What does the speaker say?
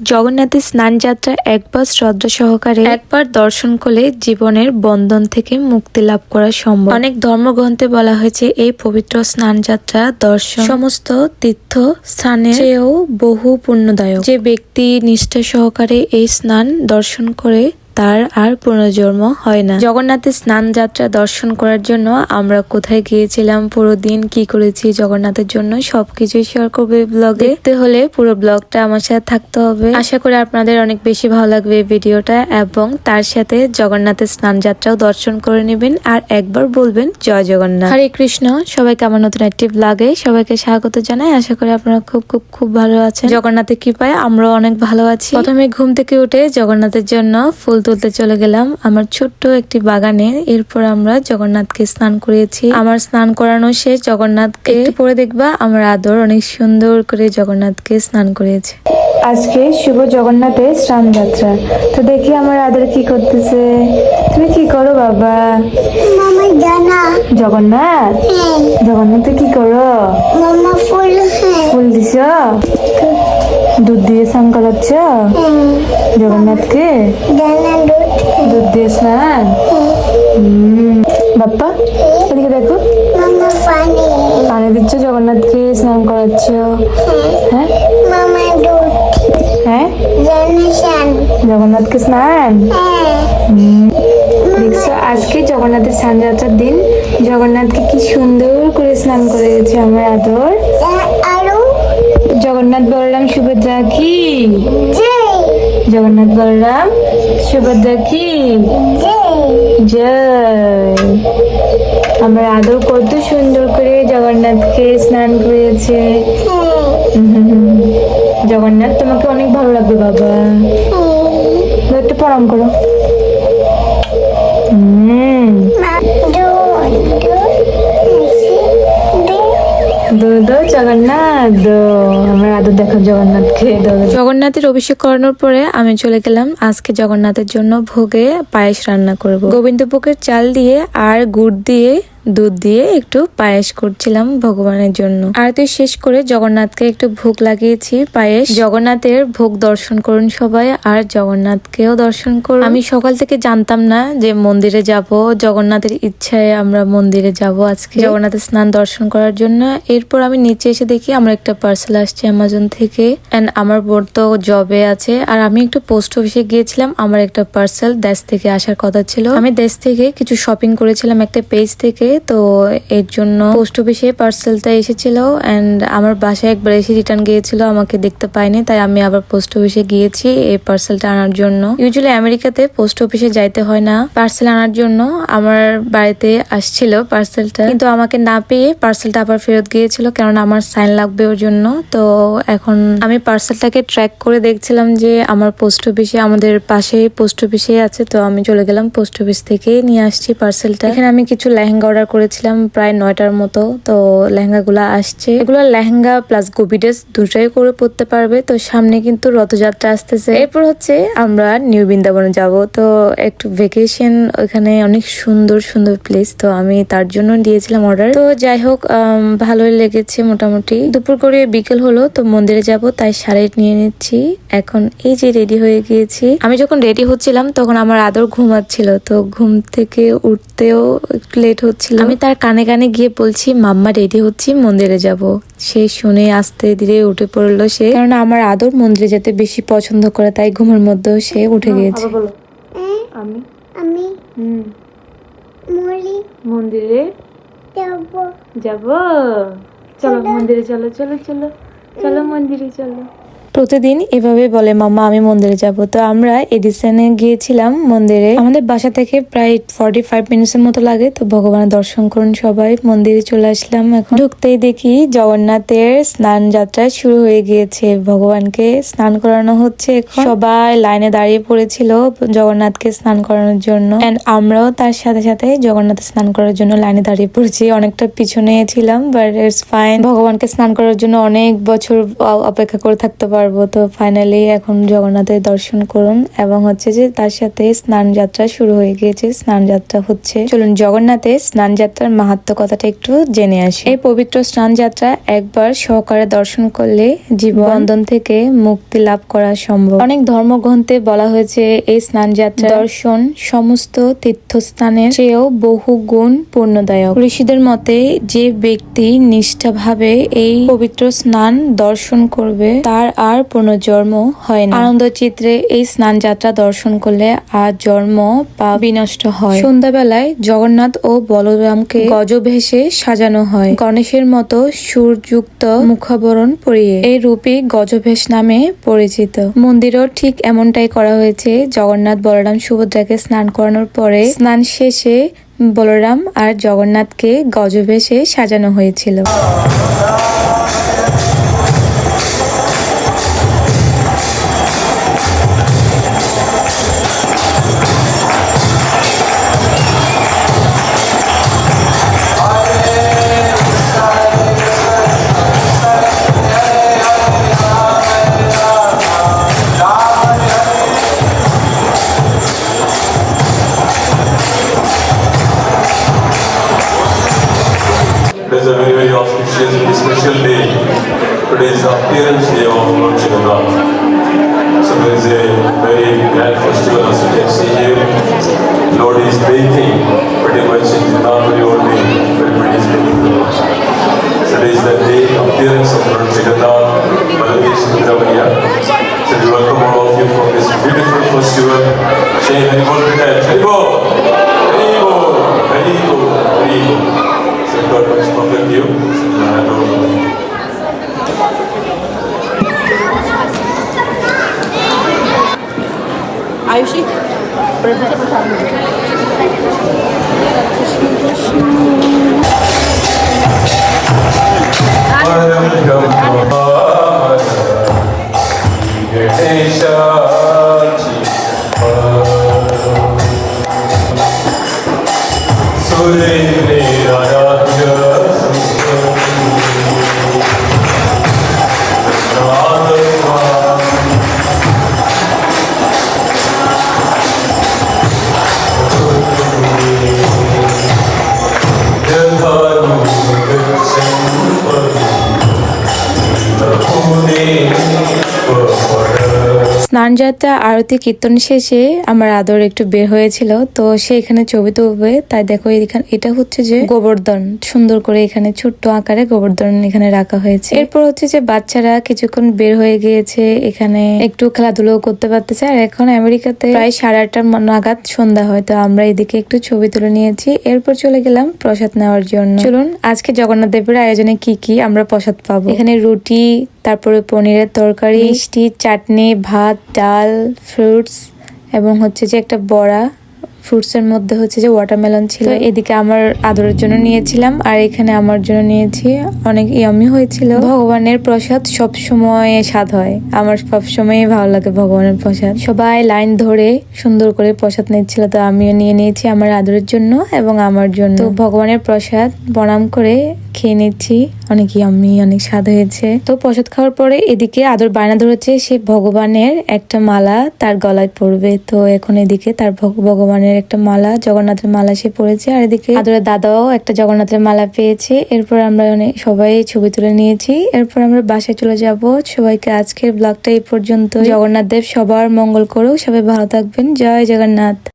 জগন্নাথের স্নান যাত্রা একবার শ্রদ্ধা সহকারে একবার দর্শন করলে জীবনের বন্ধন থেকে মুক্তি লাভ করা সম্ভব। অনেক ধর্মগ্রন্থে বলা হয়েছে এই পবিত্র স্নান যাত্রা দর্শন সমস্ত তীর্থ স্থানের চেয়েও বহু পুণ্যদায়ক। যে ব্যক্তি নিষ্ঠা সহকারে এই স্নান দর্শন করে তার আর পুনর্জন্ম হয় না। জগন্নাথের স্নান যাত্রা দর্শন করার জন্য আমরা কোথায় গিয়েছিলাম, পুরো দিন কি করেছি, জগন্নাথের জন্য সবকিছুই শেয়ার করবে ব্লগে দেখতে হলে পুরো ব্লগটা আমার সাথে থাকতে হবে। আশা করি আপনাদের অনেক বেশি ভালো লাগবে ভিডিওটা এবং তার সাথে জগন্নাথের স্নান যাত্রাও দর্শন করে নেবেন আর একবার বলবেন, জয় জগন্নাথ। হরে কৃষ্ণ সবাইকে আমার নতুন একটি ব্লগে সবাইকে স্বাগত জানাই। আশা করি আপনারা খুব খুব খুব ভালো আছেন। জগন্নাথের কৃপায় আমরাও অনেক ভালো আছি। প্রথমে ঘুম থেকে উঠে জগন্নাথের জন্য ফুল তুলতে চলে গেলাম। আমার ছোট্ট একটি বাগানে। এরপর আমরা জগন্নাথকে স্নান করিয়েছি। আমার স্নান করানো শেষ। জগন্নাথকে একটু পরে দেখবা আমার আদর অনেক সুন্দর করে জগন্নাথকে স্নান করিয়েছে। আজকে শুভ জগন্নাথের স্নান যাত্রা তো দেখি আমার আদর কি করতেছে। তুমি কি করো বাবা? জগন্নাথ জগন্নাথ? হ্যাঁ। কি করো? ফুল হ্যাঁ। ফুল দিছ? দুধ দিয়ে স্নান করাচ্ছ জগন্নাথকে? দুধ। দিয়ে স্নান। বাপ্পা এদিকে দেখো। পানি। দিচ্ছ জগন্নাথকে স্নান করাচ্ছ। হ্যাঁ? হ্যাঁ? জগন্নাথকে স্নান? হ্যাঁ। দেখছ আজকে জগন্নাথের স্নান যাত্রার দিন জগন্নাথকে কি সুন্দর করে স্নান করে গেছে আমার আদর। জগন্নাথ বলরাম সুভদ্রা কি? জগন্নাথ বলরাম সুভদ্রা কি? জয়। আমার আদর কত সুন্দর করে জগন্নাথকে স্নান করেছে। হ্যাঁ। জগন্নাথ তোমাকে অনেক ভালো লাগবে বাবা। একটু প্রণাম করো। হুম দো জগন্নাথ জগন্নাথের অভিষেক করানোর পরে আমি চলে গেলাম আজকে জগন্নাথের জন্য ভোগে পায়েস রান্না করব। গোবিন্দভোগের চাল দিয়ে আর গুড় দিয়ে দুধ দিয়ে একটু পায়েস করছিলাম ভগবানের জন্য। আরতি শেষ করে জগন্নাথকে একটু ভোগ লাগিয়েছি, পায়েস। জগন্নাথের ভোগ দর্শন করুন সবাই, আর জগন্নাথকেও দর্শন করুন। আমি সকাল থেকে জানতাম না যে মন্দিরে যাব। জগন্নাথের ইচ্ছায় আমরা মন্দিরে যাব আজকে। জগন্নাথের স্নান দর্শন করার জন্য। এরপর আমি নিচে এসে দেখি আমার একটা পার্সেল আসছে অ্যামাজন থেকে। অ্যান্ড আমার বোন তো জবে আছে। আর আমি একটু পোস্ট অফিসে গিয়েছিলাম। আমার একটা পার্সেল দেশ থেকে আসার কথা ছিল। আমি দেশ থেকে কিছু শপিং করেছিলাম একটা পেজ থেকে। তো এর জন্য পোস্ট অফিসে পার্সেলটা এসেছিল এন্ড আমার বাসায় একবার এসে রিটার্ন গিয়েছিল, আমাকে দেখতে পাইনি তাই আমি আবার পোস্ট অফিসে গিয়েছি এই পার্সেলটা আনার জন্য। ইউজুয়ালি আমেরিকাতে পোস্ট অফিসে যাইতে হয় না পার্সেল আনার জন্য আমার বাড়িতে আসছিল পার্সেলটা কিন্তু আমাকে না পেয়ে পার্সেলটা আবার ফেরত গিয়েছিল কারণ আমার সাইন লাগবে ওর জন্য। তো এখন আমি পার্সেলটাকে ট্র্যাক করে দেখছিলাম যে আমার পোস্ট অফিসে আমাদের পাশে পোস্ট অফিসে আছে, তো আমি চলে গেলাম পোস্ট অফিস থেকে নিয়ে আসছি পার্সেলটা এখানে আমি কিছু লেহেঙ্গা অর্ডার করেছিলাম প্রায় নয়টার মতো, তো লেহেঙ্গাগুলো আসছে। এগুলো লেহেঙ্গা প্লাস গোবি ড্রেস দুটাই করে পরতে পারবে। তো সামনে কিন্তু রথযাত্রা আসতেছে। এরপর হচ্ছে আমরা নিউ বৃন্দাবনে যাব। তো একটু ভেকেশন ওখানে অনেক সুন্দর সুন্দর প্লেস তো আমি তার জন্য দিয়েছিলাম অর্ডার তো যাই হোক ভালোই লেগেছে মোটামুটি। দুপুর করে বিকেল হলো, তো মন্দিরে যাব, তাই শাড়ি নিয়ে নিচ্ছি। এখন এই যে রেডি হয়ে গিয়েছি। আমি যখন রেডি হচ্ছিলাম, তখন আমার আদর ঘুমাচ্ছিল। তো ঘুম থেকে উঠতেও একটু লেট হচ্ছিল আমি তার কানে কানে গিয়ে বলছি মাম্মা রেডি হচ্ছি মন্দিরে যাব। সে শুনে আস্তে ধীরে উঠে পড়ল সে। কারণ আমার আদর মন্দিরে যেতে বেশি পছন্দ করে তাই ঘুমের মধ্যেও সে উঠে গিয়েছে। আমি? আমি মলি। মন্দিরে যাব। যাব? চলো মন্দিরে চলো চলো চলো। চলো মন্দিরে চলো। প্রতিদিন এভাবে বলে মামা আমি মন্দিরে যাব। তো আমরা এডিসনে গিয়েছিলাম মন্দিরে। আমাদের বাসা থেকে প্রায় ফর্টি ফাইভ মিনিটসের মতো লাগে, তো ভগবানের দর্শন করুন সবাই। মন্দিরে চলে আসলাম এখন। ঢুকতেই দেখি জগন্নাথের স্নান যাত্রা শুরু হয়ে গিয়েছে। ভগবানকে স্নান করানো হচ্ছে এখন। সবাই লাইনে দাঁড়িয়ে পড়েছিল জগন্নাথকে স্নান করানোর জন্য। এন্ড আমরাও তার সাথে সাথে জগন্নাথ স্নান করার জন্য লাইনে দাঁড়িয়ে পড়েছি। অনেকটা পিছনে ছিলাম বাট ইটস ফাইন ভগবানকে স্নান করার জন্য অনেক বছর অপেক্ষা করে থাকতে পারব। পারব। তো ফাইনালি এখন জগন্নাথের দর্শন করুন এবং হচ্ছে যে তার সাথে স্নান যাত্রা শুরু হয়ে গিয়েছে। স্নান যাত্রা হচ্ছে। চলুন জগন্নাথে স্নান যাত্রার মাহাত্ম কথাটা একটু জেনে আসি। এই পবিত্র স্নান যাত্রা একবার সহকারে দর্শন করলে জীবন থেকে মুক্তি লাভ করা সম্ভব। অনেক ধর্মগ্রন্থে বলা হয়েছে, এই স্নান যাত্রা দর্শন সমস্ত তীর্থস্থানের চেয়েও বহু গুণ পূর্ণদায়ক ঋষিদের মতে যে ব্যক্তি নিষ্ঠাভাবে এই পবিত্র স্নান দর্শন করবে, তার আর পুনর্জন্ম হয় না। আনন্দ চিত্রে এই স্নান যাত্রা দর্শন করলে আর জন্ম বা বিনষ্ট হয়। সন্ধ্যাবেলায় জগন্নাথ ও বলরামকে গজভেষে সাজানো হয়। গণেশের মতো সুরযুক্ত মুখাবরণ পরিয়ে এই রূপে গজভেষ নামে পরিচিত। মন্দিরও ঠিক এমনটাই করা হয়েছে। জগন্নাথ, বলরাম, সুভদ্রাকে স্নান করানোর পরে স্নান শেষে বলরাম আর জগন্নাথকে গজভেষে সাজানো হয়েছিল। The appearance day of Lord Jagannath. So there is a very grand festival as you can see here. Lord is bathing pretty much in Janavari only. Everybody is bathing the Lord. So today is the day appearance of Lord Jagannath, Baladesh Sundravaya. So we welcome all of you for this beautiful festival. Say Haribol. Haribol! Haribol! Haribol! Haribol! presente para a família. স্নান যাত্রা আরতি, কীর্তন শেষে আমার আদর একটু বের হয়েছিল। তো সে এখানে ছবি তুলবে, তাই দেখো এখানে, এটা হচ্ছে যে গোবর্ধন। সুন্দর করে এখানে ছোট্ট আকারে গোবর্ধন এখানে রাখা হয়েছে। এরপর হচ্ছে যে বাচ্চারা কিছুক্ষণ বের হয়ে গিয়েছে, এখানে একটু খেলাধুলো করতে পারতেছে। আর এখন আমেরিকাতে প্রায় সাড়ে আটটার নাগাদ সন্ধ্যা হয়, তো আমরা এদিকে একটু ছবি তুলে নিয়েছি। এরপর চলে গেলাম প্রসাদ নেওয়ার জন্য। চলুন, আজকে জগন্নাথ দেবের আয়োজনে কি কি আমরা প্রসাদ পাবো? এখানে রুটি, তারপরে পনিরের তরকারি, মিষ্টি, চাটনি, ভাত ডাল ফ্রুটস এবং হচ্ছে যে একটা বড়া ফ্রুটসের মধ্যে হচ্ছে যে ওয়াটারমেলন ছিল। এদিকে আমার আদরের জন্য নিয়েছিলাম আর এখানে আমার জন্য নিয়েছি। অনেক ইয়ামি হয়েছিল। ভগবানের প্রসাদ সব সময় স্বাদ হয়। আমার সব সময় ভালো লাগে ভগবানের প্রসাদ। সবাই লাইন ধরে সুন্দর করে প্রসাদ নিচ্ছিল তো আমিও নিয়ে নিয়েছি আমার আদরের জন্য এবং আমার জন্য। তো ভগবানের প্রসাদ প্রণাম করে খেয়ে নিচ্ছি। অনেক ইয়াম্মি অনেক স্বাদ হয়েছে। তো প্রসাদ খাওয়ার পরে এদিকে আদর বায়না ধরেছে সে ভগবানের একটা মালা তার গলায় পড়বে। তো এখন এদিকে তার ভগ- ভগবানের একটা মালা, জগন্নাথের মালা সে পড়েছে আর এদিকে আদরের দাদাও একটা জগন্নাথের মালা পেয়েছে। এরপর আমরা অনেক, সবাই ছবি তুলে নিয়েছি। এরপর আমরা বাসায় চলে যাব। সবাইকে আজকের ব্লগটা এই পর্যন্ত জগন্নাথ দেব সবার মঙ্গল করুক। সবাই ভালো থাকবেন। জয় জগন্নাথ।